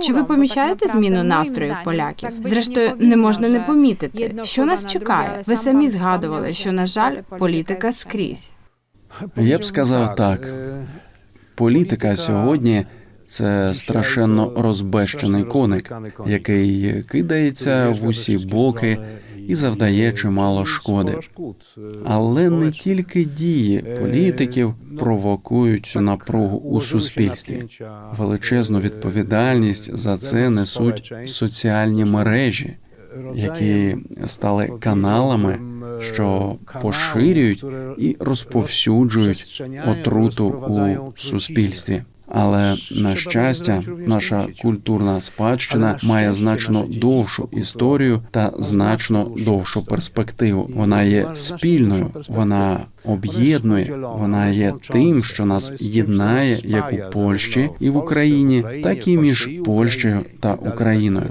Чи ви помічаєте зміну настроїв поляків? Зрештою, не можна не помітити, що нас чекає. Ви самі згадували, що на жаль, політика скрізь. Я б сказав так. Політика сьогодні це страшенно розбещений коник, який кидається в усі боки і завдає чимало шкоди. Але не тільки дії політиків провокують цю напругу у суспільстві. Величезну відповідальність за це несуть соціальні мережі, які стали каналами, що поширюють і розповсюджують отруту у суспільстві. Але на щастя, наша культурна спадщина має значно довшу історію та значно довшу перспективу. Вона є спільною, вона об'єднує, вона є тим, що нас єднає як у Польщі і в Україні, так і між Польщею та Україною.